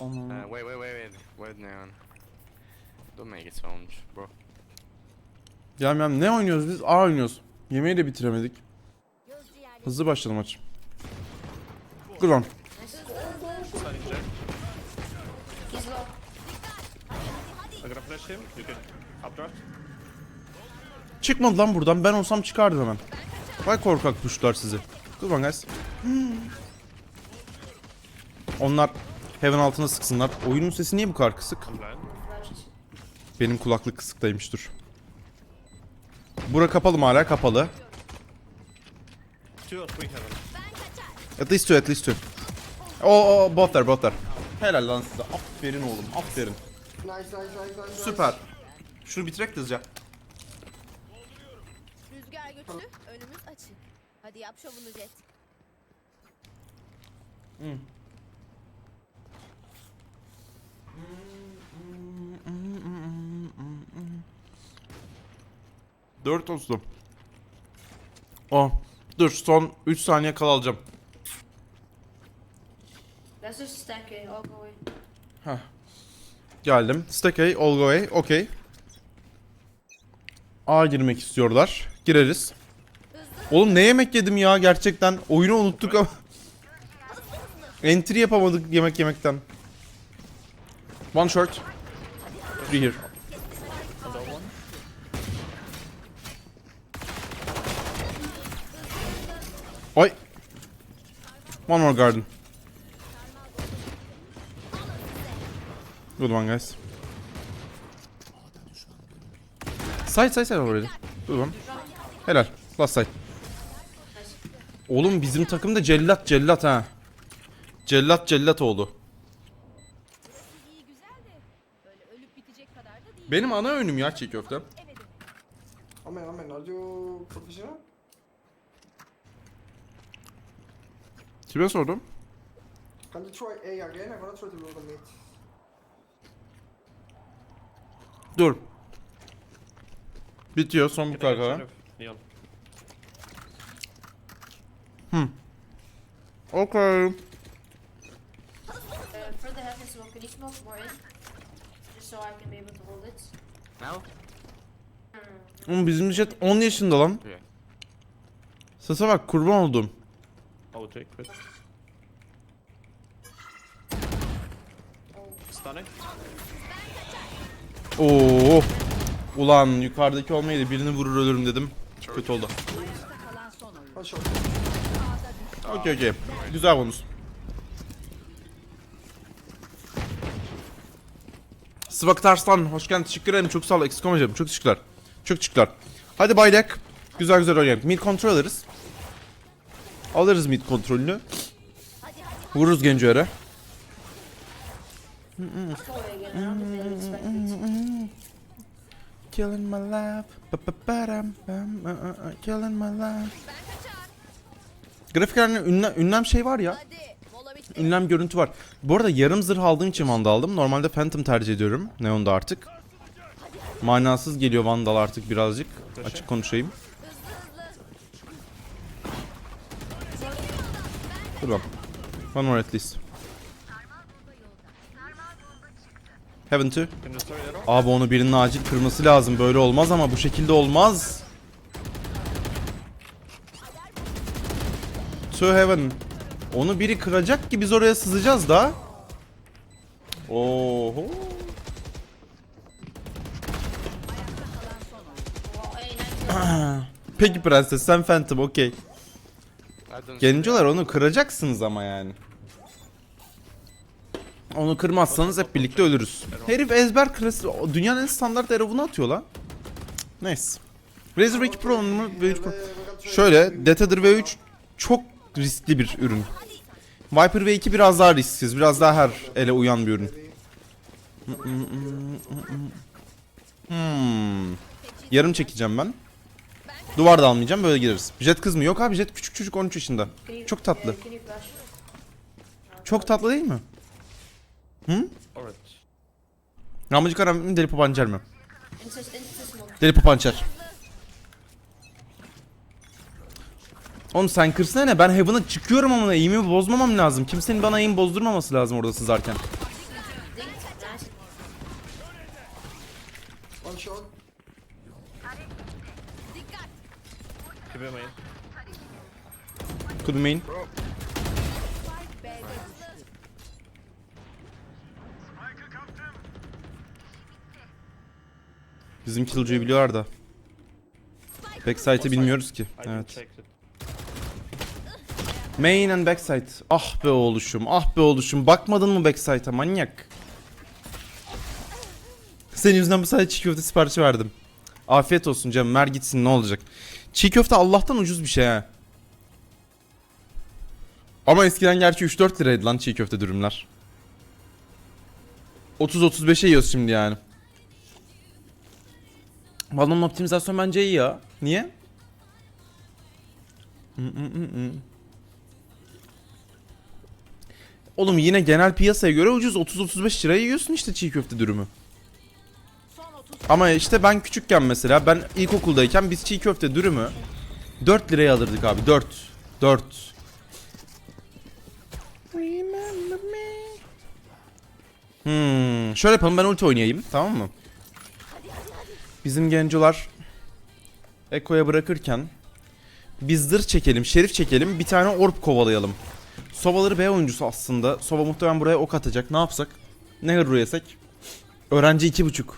Onu... Uh, wait, wait, wait, wait. Wait, Neon. Don't make it so much, bro. Gelmem ne oynuyoruz biz? A oynuyoruz. Yemeği de bitiremedik. Hızlı başladı maç. Can updraft. Çıkmadı lan buradan. Ben olsam çıkardım hemen. Vay korkak kuşlar sizi. Good one guys. Hmm. Onlar heaven altına sıksınlar. Oyunun sesi niye bu kadar kısık? Benim kulaklık kısıktaymış dur. Bura kapalı mı hala? Kapalı. At least two, at least two. Oo, oh, both there, both there. Helal lan size. Aferin oğlum, aferin. Nice, nice, nice, nice. Süper. Şunu bitirek de hızlıca. Rüzgar güçlü, önümüz açık. Hadi yap şovunu Jet. Dört olsun. Oh. Dur son 3 saniye kala alacağım. Let's just stack it all the way. Geldim. Stack A, all go A. Okey. A girmek istiyorlar. Gireriz. Oğlum ne yemek yedim ya gerçekten. Oyunu unuttuk ama. Entry yapamadık yemek yemekten. One short. Three here. Oy. One more garden. Good one guys. Side side side already. Good one. Helal. Last side. Oğlum bizim takım da cellat cellat ha. Cellat cellat oldu. İyi güzel de böyle ölüp bitecek kadar da değil. Benim ana önüm ya çiğ köfte. Evet. Amen, amen. Are you professional? Kime sordum? Can you try A again? I'm gonna try to load the. Dur. Bitiyor son bu Get kadar. of Neon. Okay. Uh, for the heaven smoke, can you smoke more in? So I can be able to hold it. Now? Oğlum bizim jet 10 yaşında lan. Sese bak kurban oldum. Will take it. Stunning. Oo. Ulan yukarıdaki olmaydı birini vurur ölürüm dedim. Kötü oldu. Okey okey. Güzel bonus. Sıvak Tarslan hoş geldin teşekkür ederim çok sağ ol eksik olmayacağım çok teşekkürler. Çok teşekkürler. Hadi bayrak. Güzel güzel oynayalım. Mid kontrol alırız. Alırız mid kontrolünü. Vururuz genco yere. Go away again. I don't think they expect me to. Killing my life. Uh, uh, uh, Killing my life. Grafiklerde ünlem, ünlem şey var ya. Hadi. Ünlem görüntü var. Bu arada yarım zırh aldığım için Vandal aldım. Normalde Phantom tercih ediyorum. Neon'da artık. Manasız geliyor Vandal artık birazcık. Açık konuşayım. Dur bak. One more at least. Heaven 2. Can you destroy that all? Abi onu birinin acil kırması lazım. Böyle olmaz ama bu şekilde olmaz. To heaven. Onu biri kıracak ki biz oraya sızacağız da. Oho. Oh. Peki prenses sen Phantom okey. Gencolar onu kıracaksınız ama yani. Onu kırmazsanız hep birlikte ölürüz. Herif ezber kırası dünyanın en standart erovunu atıyor lan. Neyse. Razer V2 Pro mu? V3 Pro. Şöyle Detather V3 çok riskli bir ürün. Viper V2 biraz daha risksiz, biraz daha her ele uyan bir ürün. Hmm. Yarım çekeceğim ben. Duvar da almayacağım böyle gireriz. Jet kız mı? Yok abi Jet küçük çocuk 13 yaşında. Çok tatlı. Çok tatlı değil mi? Alright. Ramacı Karam mı Deli Papançer mi? Deli Papançer. Oğlum sen kırsana ne? Ben Heaven'a çıkıyorum ama aim'imi bozmamam lazım. Kimsenin bana aim bozdurmaması lazım orada sızarken. Could main. Bizim killjoy'u biliyorlar da. Backside'ı bilmiyoruz ki. Evet. Main and backside. Ah be oğluşum, ah be oğluşum. Bakmadın mı backside'a manyak? Senin yüzünden bu sadece çiğ köfte siparişi verdim. Afiyet olsun canım, ver gitsin ne olacak. Çiğ köfte Allah'tan ucuz bir şey ha. Ama eskiden gerçi 3-4 liraydı lan çiğ köfte dürümler. 30-35'e yiyoruz şimdi yani. Balonun optimizasyon bence iyi ya. Niye? Hı hı hı Oğlum yine genel piyasaya göre ucuz 30-35 liraya yiyorsun işte çiğ köfte dürümü. Son 30 Ama işte ben küçükken mesela ben ilkokuldayken biz çiğ köfte dürümü 4 liraya alırdık abi 4. 4. Hmm, şöyle yapalım ben ulti oynayayım tamam mı? Bizim gencolar Eko'ya bırakırken biz zırh çekelim, şerif çekelim, bir tane orb kovalayalım. Sobaları B oyuncusu aslında. Soba muhtemelen buraya ok atacak. Ne yapsak? Ne hırru yesek? Öğrenci iki buçuk.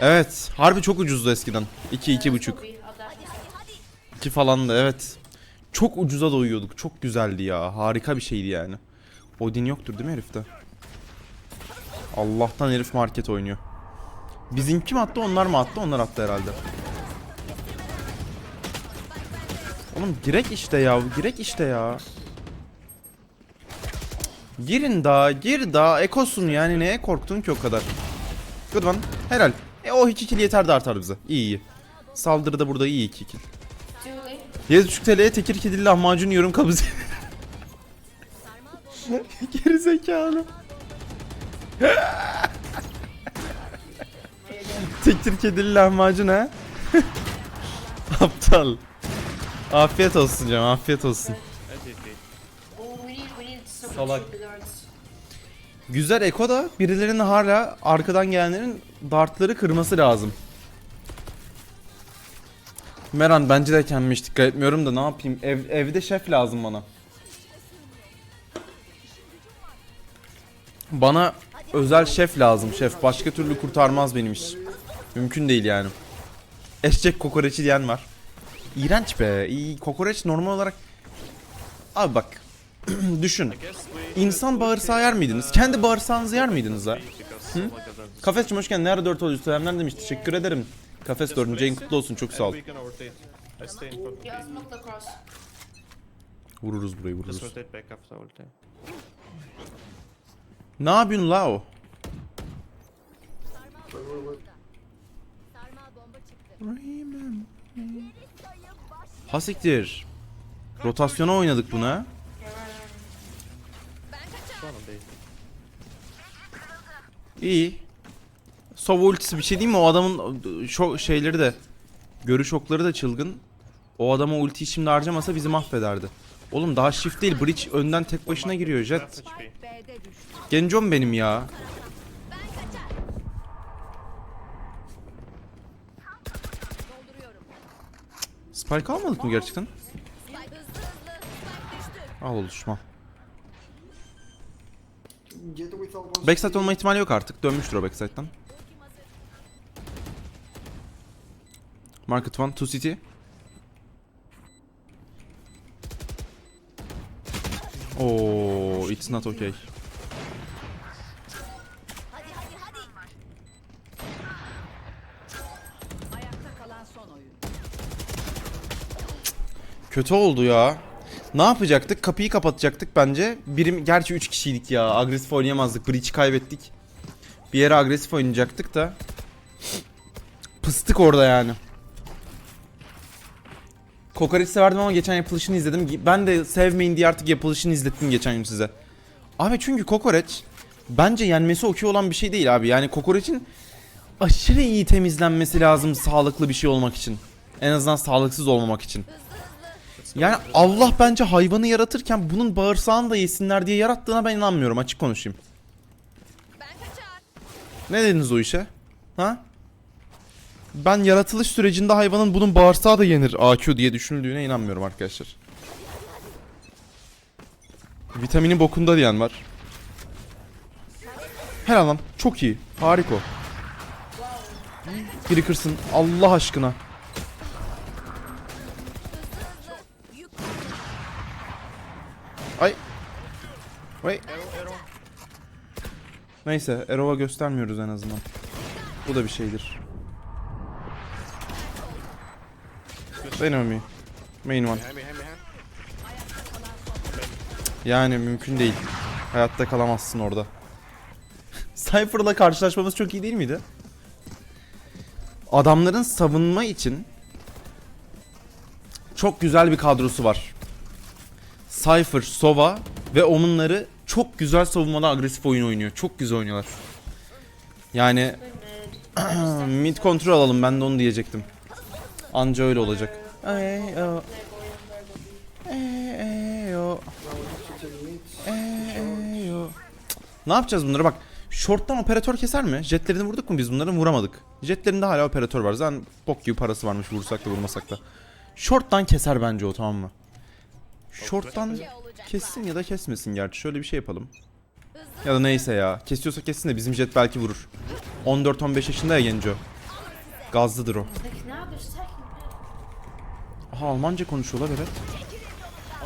Evet. Harbi çok ucuzdu eskiden. 2 iki buçuk. Copy. I'll dash myself. 2 falandı evet. Çok ucuza doyuyorduk. Çok güzeldi ya. Harika bir şeydi yani. Odin yoktur değil mi herifte? Allah'tan herif market oynuyor. Bizimki mi attı onlar mı attı? Onlar attı herhalde. Oğlum girek işte ya. Girek işte ya. Girin daha, gir daha. Ekosun yani neye korktun ki o kadar? Good one. Helal. E o 2 kill yeter de artar bize. İyi iyi. Saldırıda burada iyi 2 kill. Too late. 7.5 TL'ye tekir kedili lahmacun yiyorum kabız. Geri zekalı. tekir kedili lahmacun ha? Aptal. Afiyet olsun canım, afiyet olsun. Salak. Güzel Eko da birilerinin hala arkadan gelenlerin dartları kırması lazım. Meran bence de kendime hiç dikkat etmiyorum da ne yapayım? Ev, evde şef lazım bana. Bana özel şef lazım şef. Başka türlü kurtarmaz benim iş. Mümkün değil yani. Eşek kokoreçi diyen var. İğrenç be. İyi, kokoreç normal olarak... Abi bak. Düşün. İnsan bağırsağı yer miydiniz? Kendi bağırsağınızı yer miydiniz ha? a Kafesçim hoş geldin. Nerede 4 oluyor? Selamlar demiş. Teşekkür ederim. Kafes 4. Yayın kutlu olsun. Çok sağ ol. Vururuz burayı vururuz. Ne yapıyorsun la o? Hasiktir. Rotasyona oynadık buna. Ben kaçar. One on B. İyi. Sova ultisi bir şey değil mi? O adamın şo şeyleri de görüş okları da çılgın. O adama ultiyi şimdi harcamasa bizi mahvederdi. Oğlum daha shift değil. Bridge önden tek başına giriyor Jet. Gencom benim ya. Spike almadık mı gerçekten? Al oluşma. Backside olma ihtimali yok artık. Dönmüştür o backside'dan. Market 1, 2 city. Oh, it's not okay. Kötü oldu ya. Ne yapacaktık? Kapıyı kapatacaktık bence. Birim gerçi 3 kişiydik ya. Agresif oynayamazdık. Breach'i kaybettik. Bir yere agresif oynayacaktık da. Pıstık orada yani. Kokoreç severdim ama geçen yapılışını izledim. Ben de sevmeyin diye artık yapılışını izlettim geçen gün size. Abi çünkü kokoreç bence yenmesi okey olan bir şey değil abi. Yani kokoreçin aşırı iyi temizlenmesi lazım sağlıklı bir şey olmak için. En azından sağlıksız olmamak için. Yani Allah bence hayvanı yaratırken bunun bağırsağını da yesinler diye yarattığına ben inanmıyorum açık konuşayım. Ben kaçar. Ne dediniz o işe? Ha? ben yaratılış sürecinde hayvanın bunun bağırsağı da yenir AQ diye düşünüldüğüne inanmıyorum arkadaşlar. Vitamini bokunda diyen var. Helal lan. Çok iyi. Harika. Biri kırsın. Allah aşkına. Vay. Neyse Erova göstermiyoruz en azından. Bu da bir şeydir. Enemy. Main one. Behind, behind, behind. Yani mümkün değil. Hayatta kalamazsın orada. Cypher'la karşılaşmamız çok iyi değil miydi? Adamların savunma için çok güzel bir kadrosu var. Cypher, Sova ve Omen'ları çok güzel savunmada agresif oyun oynuyor. Çok güzel oynuyorlar. Yani mid. kontrol alalım ben de onu diyecektim. Anca öyle olacak. Ay, o, ay, ay, o. Mid. Eyo. Ne yapacağız bunları bak. Short'tan operatör keser mi? Jetlerini vurduk mu biz bunları? Vuramadık. Jetlerinde hala operatör var. Zaten bok gibi parası varmış vursak da vurmasak da. Short'tan keser bence o tamam mı? Short'tan kessin ya da kesmesin gerçi. Şöyle bir şey yapalım. Ya da neyse ya. Kesiyorsa kessin de bizim jet belki vurur. 14-15 yaşında ya genco. Gazlıdır o. Aha Almanca konuşuyorlar evet.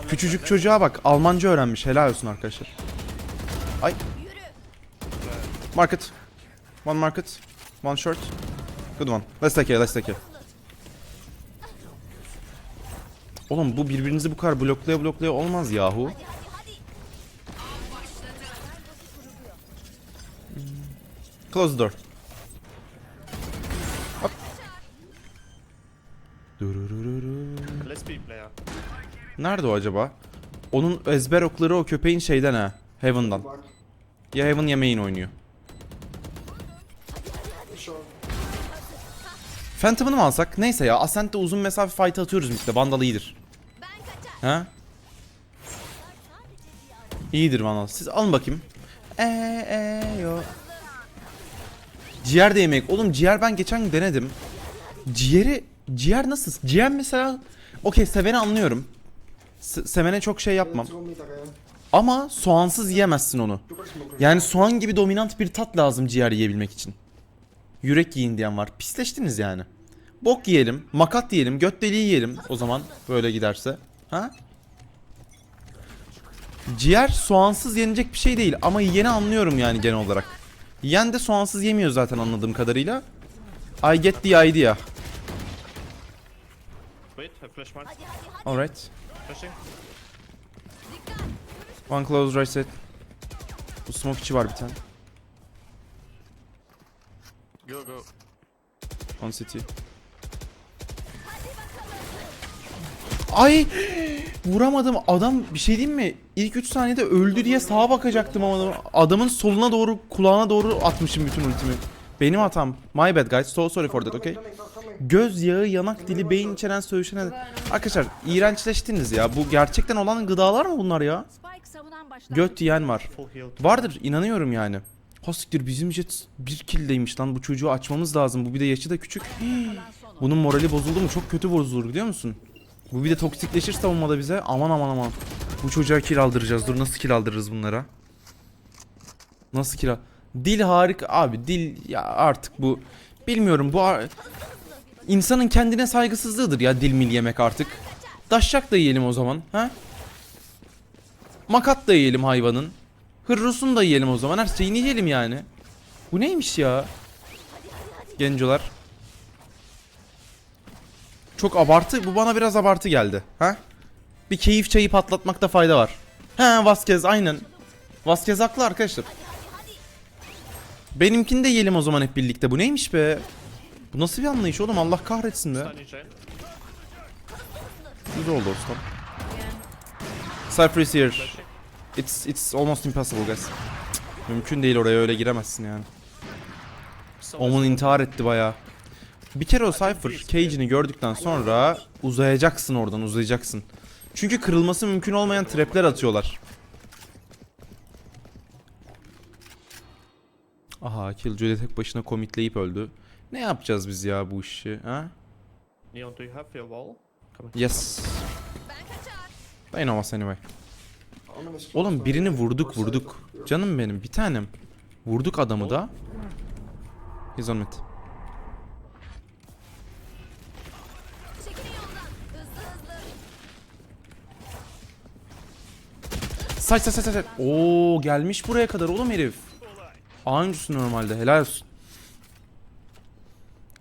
Küçücük çocuğa bak Almanca öğrenmiş helal olsun arkadaşlar. Ay. Market. One market. One short. Good one. Let's take it, let's take it. Oğlum bu birbirinizi bu kadar bloklaya bloklaya olmaz yahu. Close the door. Nerede o acaba? Onun ezber okları o köpeğin şeyden ha. Heaven'dan. Ya Heaven ya Main oynuyor. Phantom'ını mı alsak? Neyse ya Ascent'te uzun mesafe fight atıyoruz midde. Vandal iyidir. Ha? İyidir Vandal. Siz alın bakayım. Eee ee, yo. Ciğer de yemek. Oğlum ciğer ben geçen gün denedim. Ciğeri ciğer nasıl? Ciğer mesela okey seveni anlıyorum. Se- sevene çok şey yapmam. Ama soğansız yiyemezsin onu. Yani soğan gibi dominant bir tat lazım ciğer yiyebilmek için. Yürek yiyin diyen var. Pisleştiniz yani. Bok yiyelim, makat yiyelim, göt deliği yiyelim o zaman böyle giderse. Ha? Ciğer soğansız yenecek bir şey değil ama yiyeni anlıyorum yani genel olarak. Yiyen de soğansız yemiyor zaten anladığım kadarıyla. I get the idea. Wait, flash. Alright. Flashing. One close right set. Bu smoke içi var bir tane. Go, go. On city. Ay vuramadım adam bir şey diyeyim mi? İlk 3 saniyede öldü diye sağa bakacaktım ama adamın soluna doğru kulağına doğru atmışım bütün ultimi. Benim hatam. My bad guys. So sorry for that, okay? Göz yağı, yanak dili, beyin içeren söğüşene... Arkadaşlar iğrençleştiniz ya. Bu gerçekten olan gıdalar mı bunlar ya? Göt yiyen var. Vardır inanıyorum yani. Hastiktir bizim jet bir killdeymiş lan bu çocuğu açmamız lazım. Bu bir de yaşı da küçük. Bunun morali bozuldu mu çok kötü bozulur biliyor musun? Bu bir de toksikleşir savunmada bize. Aman aman aman. Bu çocuğa kill aldıracağız. Dur nasıl kill aldırırız bunlara? Nasıl kill Dil harika abi dil ya artık bu bilmiyorum bu insanın kendine saygısızlığıdır ya dil mil yemek artık. Daşşak da yiyelim o zaman ha? Makat da yiyelim hayvanın. Hırrosunu da yiyelim o zaman. Her şeyini yiyelim yani. Bu neymiş ya? Gencolar. Çok abartı. Bu bana biraz abartı geldi. Ha? Bir keyif çayı patlatmakta fayda var. He Vasquez aynen. Vasquez haklı arkadaşlar. Benimkini de yiyelim o zaman hep birlikte. Bu neymiş be? Bu nasıl bir anlayış oğlum? Allah kahretsin be. Güzel oldu dostum. Cypher is here. It's it's almost impossible guys. Mümkün değil oraya öyle giremezsin yani. Omun intihar etti bayağı. Bir kere o Cypher cage'ini gördükten sonra uzayacaksın oradan uzayacaksın. Çünkü kırılması mümkün olmayan trapler atıyorlar. Aha Killjoy de tek başına commitleyip öldü. Ne yapacağız biz ya bu işi ha? Neon, do you have your wall? Yes. Dayanamaz anyway. Oğlum birini vurduk vurduk. Canım benim bir tanem. Vurduk adamı da. He's on mid. Saç saç saç saç. Oo gelmiş buraya kadar oğlum herif. A oyuncusu normalde helal olsun.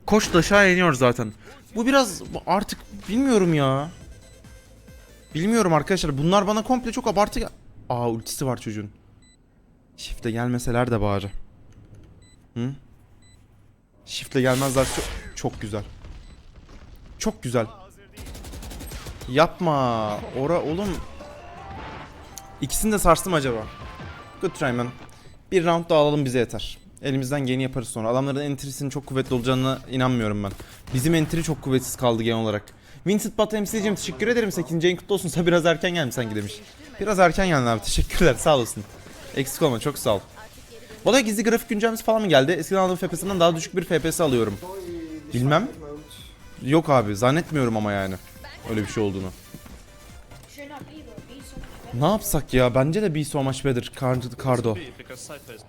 Koş da aşağı iniyor zaten. Bu biraz artık bilmiyorum ya. Bilmiyorum arkadaşlar. Bunlar bana komple çok abartı gel- Aa ultisi var çocuğun. Shift'e gelmeseler de bari. Hı? Shift'le gelmezler çok, çok güzel. Çok güzel. Yapma. Ora oğlum İkisini de sarstım acaba. Good try man. Bir round daha alalım bize yeter. Elimizden geleni yaparız sonra. Adamların entry'sinin çok kuvvetli olacağına inanmıyorum ben. Bizim entry çok kuvvetsiz kaldı genel olarak. Vincent Bat MC'cim teşekkür ederim. 8. ayın kutlu olsun. Sen biraz erken gelmiş sanki demiş. Biraz erken geldin abi. Teşekkürler. Sağ olasın. Eksik olma. Çok sağ ol. Valla gizli grafik güncellemesi falan mı geldi? Eskiden aldığım FPS'den daha düşük bir FPS alıyorum. Bilmem. Yok abi. Zannetmiyorum ama yani. Öyle bir şey olduğunu. Ne yapsak ya? Bence de be so much better.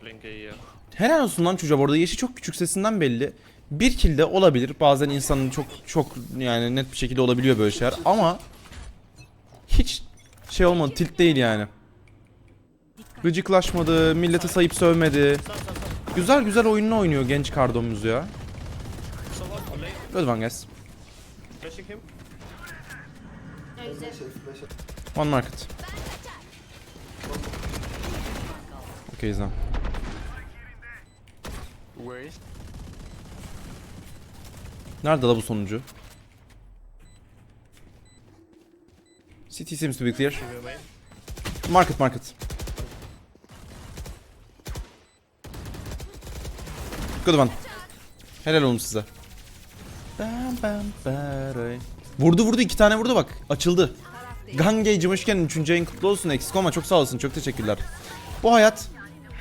Blinking here. Helal olsun lan çocuğa bu arada yaşı çok küçük sesinden belli. Bir kill de olabilir. Bazen insanın çok çok yani net bir şekilde olabiliyor böyle şeyler ama hiç şey olmadı tilt değil yani. Gıcıklaşmadı, millete sayıp sövmedi. Güzel güzel oyununu oynuyor genç kardomuz ya. Good one guys. One market. Okay izle. Where is? Nerede la bu sonuncu? City seems to be clear. Market market. Good one. Helal olsun size. Vurdu vurdu iki tane vurdu bak. Açıldı. Gange'cim hoş geldin. Üçüncü ayın kutlu olsun. Eksik olma. Çok sağ olasın. Çok teşekkürler. Bu hayat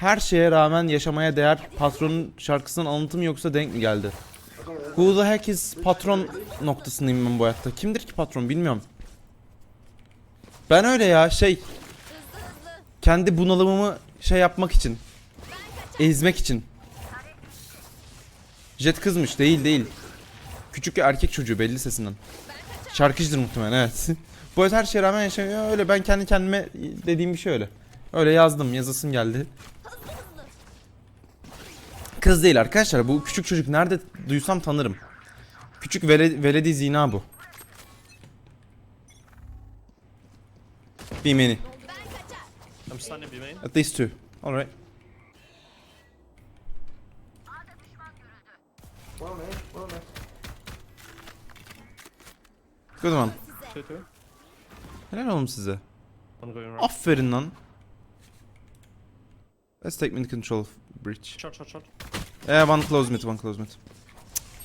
her şeye rağmen yaşamaya değer patronun şarkısının anlatımı yoksa denk mi geldi? Who the heck is patron noktasındayım ben bu hayatta. Kimdir ki patron bilmiyorum. Ben öyle ya şey kendi bunalımımı şey yapmak için. Ezmek için. Jet kızmış değil değil. Küçük erkek çocuğu belli sesinden. Şarkıcıdır muhtemelen evet. Bu her şeye rağmen yaşamıyor öyle ben kendi kendime dediğim bir şey öyle. Öyle yazdım yazasım geldi. Kız değil arkadaşlar bu küçük çocuk nerede duysam tanırım. Küçük vele, veledi zina bu. Bir meni. I'm stunning B main. At least two. Alright. Good one. 2 2. Helal oğlum size. Aferin lan. Let's take mid control of breach. Shot, shot, shot. Eh one close mid, one close mid.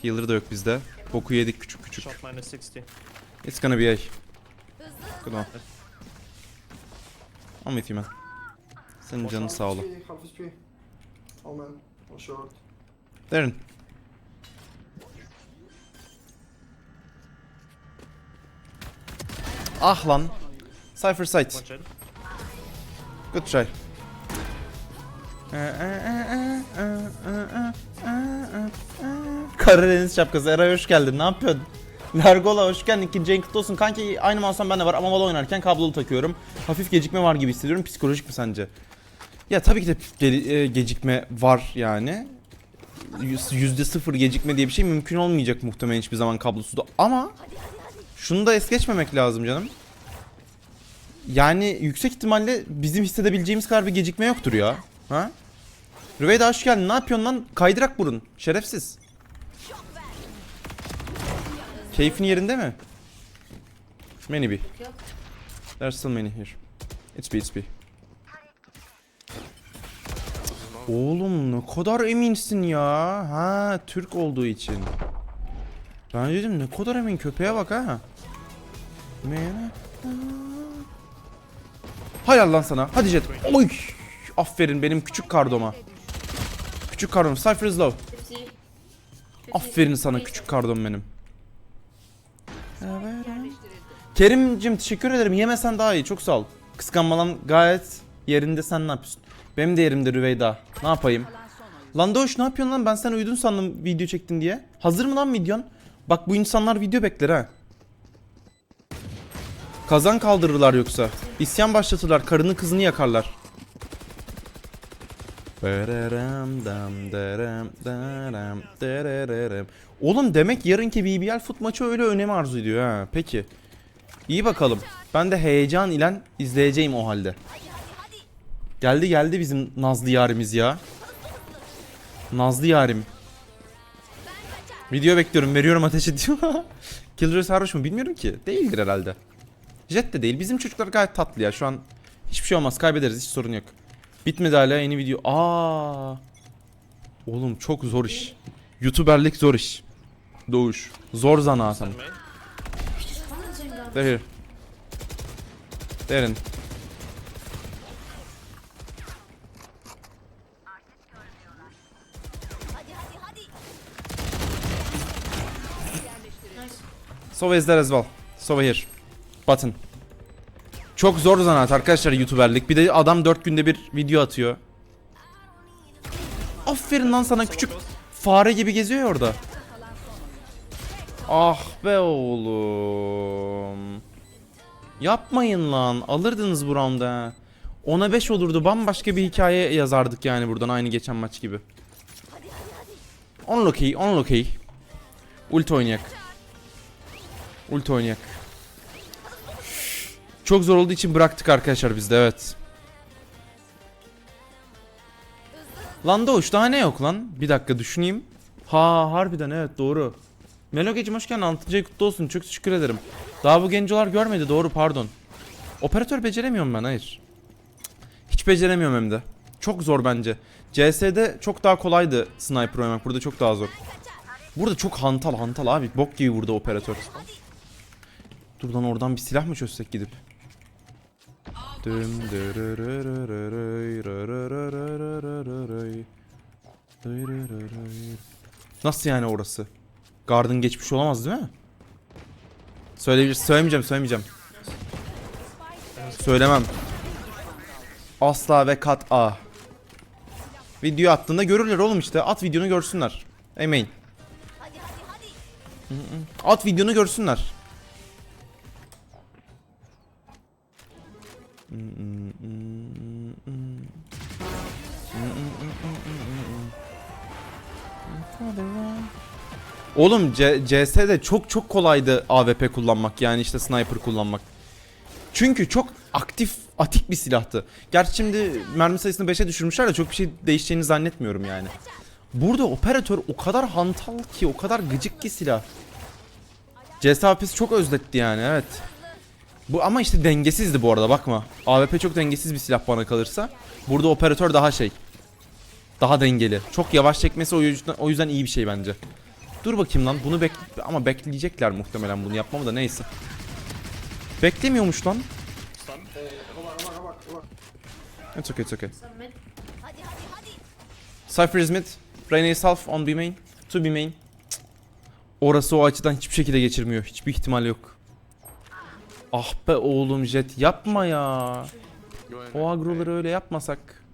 Healer da yok bizde. Boku yedik küçük küçük. Shot minus 60. It's gonna be A. Good one. I'm with you man. Senin canın sağ ol. Half HP, half HP. Oh man, one short. Derin. Ah lan. Cypher sight. Good try. Karadeniz şapkası. Eray hoş geldin. Ne yapıyorsun? Largola hoş geldin. İkinci en kutlu olsun. Kanki aynı mouse'dan bende var ama Valo oynarken kablolu takıyorum. Hafif gecikme var gibi hissediyorum. Psikolojik mi sence? Ya tabii ki de ge- e, gecikme var yani. Yüz- Yüzde sıfır gecikme diye bir şey mümkün olmayacak muhtemelen hiçbir zaman kablosuzda. Ama şunu da es geçmemek lazım canım. Yani yüksek ihtimalle bizim hissedebileceğimiz kadar bir gecikme yoktur ya. Ha? Rüveyda hoş geldin. Ne yapıyorsun lan? Kaydırak burun. Şerefsiz. Keyfin yerinde mi? Many B. Yok. There's still many here. It's B, it's B. Oğlum ne kadar eminsin ya. Ha, Türk olduğu için. Ben dedim ne kadar emin köpeğe bak ha. Mene- Hay Allah sana. Hadi Jet. Oy. Aferin benim küçük kardoma. Küçük kardom. Cypher is low. 50. Aferin sana küçük kardon benim. Kerimcim teşekkür ederim. Yemesen daha iyi. Çok sağ ol. Kıskanmalan gayet yerinde. Sen ne yapıyorsun? Benim de yerimde Rüveyda. Ne yapayım? Landoş ne yapıyorsun lan? Ben sen uyudun sandım video çektin diye. Hazır mı lan videon? Bak bu insanlar video bekler ha. Kazan kaldırırlar yoksa. İsyan başlatırlar. Karını kızını yakarlar. Oğlum demek yarınki BBL fut maçı öyle önemi arzu ediyor ha. Peki. İyi bakalım. Ben de heyecan ile izleyeceğim o halde. Geldi geldi bizim Nazlı yarimiz ya. Nazlı yarim. Video bekliyorum. Veriyorum ateş ediyor. Killjoy sarhoş mu bilmiyorum ki. Değildir herhalde. Jet de değil. Bizim çocuklar gayet tatlı ya. Şu an hiçbir şey olmaz. Kaybederiz. Hiç sorun yok. Bitmedi hala yeni video. Aa. Oğlum çok zor iş. YouTuberlik zor iş. Doğuş. Zor zanaat ama. They're here. They're in. Sova is there as well. Sova here. Button. Çok zor zanaat arkadaşlar YouTuberlik. Bir de adam 4 günde bir video atıyor. Aferin lan sana küçük fare gibi geziyor orada. Ah be oğlum. Yapmayın lan. Alırdınız bu round'a. 10'a 5 olurdu. Bambaşka bir hikaye yazardık yani buradan aynı geçen maç gibi. Unlucky, unlucky. Ulti oynayak. Ulti oynayak. Çok zor olduğu için bıraktık arkadaşlar biz de evet. Lan Doğuş daha ne yok lan? Bir dakika düşüneyim. Ha harbiden evet doğru. Melo Gecim hoş geldin 6. ay kutlu olsun çok teşekkür ederim. Daha bu gencolar görmedi doğru pardon. Operatör beceremiyorum ben hayır. Hiç beceremiyorum hem de. Çok zor bence. CS'de çok daha kolaydı sniper oynamak burada çok daha zor. Burada çok hantal hantal abi bok gibi burada operatör. Dur lan oradan bir silah mı çözsek gidip? Dırırırırıy. Nasıl yani orası? Garden geçmiş olamaz değil mi? Söyleyebilir, söylemeyeceğim, söylemeyeceğim. Söylemem. Asla ve kat A. Video attığında görürler oğlum işte. At videonu görsünler. Hadi. At videonu görsünler. Oğlum C- CS'de çok çok kolaydı AWP kullanmak yani işte sniper kullanmak. Çünkü çok aktif, atik bir silahtı. Gerçi şimdi mermi sayısını 5'e düşürmüşler de çok bir şey değişeceğini zannetmiyorum yani. Burada operatör o kadar hantal ki, o kadar gıcık ki silah. CS AWP'si çok özletti yani evet. Bu ama işte dengesizdi bu arada bakma. AWP çok dengesiz bir silah bana kalırsa. Burada operatör daha şey. Daha dengeli. Çok yavaş çekmesi o yüzden, o yüzden iyi bir şey bence. Dur bakayım lan bunu bek ama bekleyecekler muhtemelen bunu yapmamı da neyse. Beklemiyormuş lan. It's okay, it's okay. Cypher is mid. Reyna is half on B main. To B main. Orası o açıdan hiçbir şekilde geçirmiyor. Hiçbir ihtimal yok. Ah be oğlum Jet yapma ya. O agroları öyle yapmasak.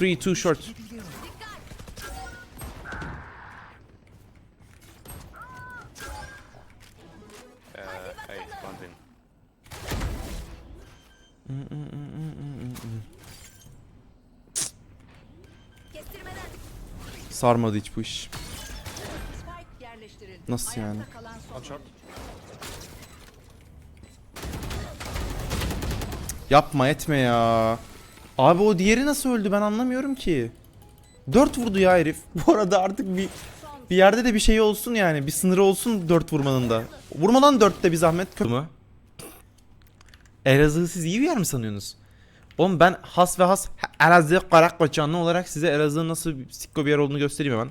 3 2 short. Sarmadı hiç bu iş. Nasıl yani? Yapma etme ya. Abi o diğeri nasıl öldü ben anlamıyorum ki. 4 vurdu ya herif. Bu arada artık bir bir yerde de bir şey olsun yani. Bir sınırı olsun 4 vurmanın da. Vurmadan 4'te bir zahmet. Elazığ'ı siz iyi bir yer mi sanıyorsunuz? Oğlum ben has ve has Elazığ Karakoçanlı olarak size Elazığ'ın nasıl sikko bir yer olduğunu göstereyim hemen.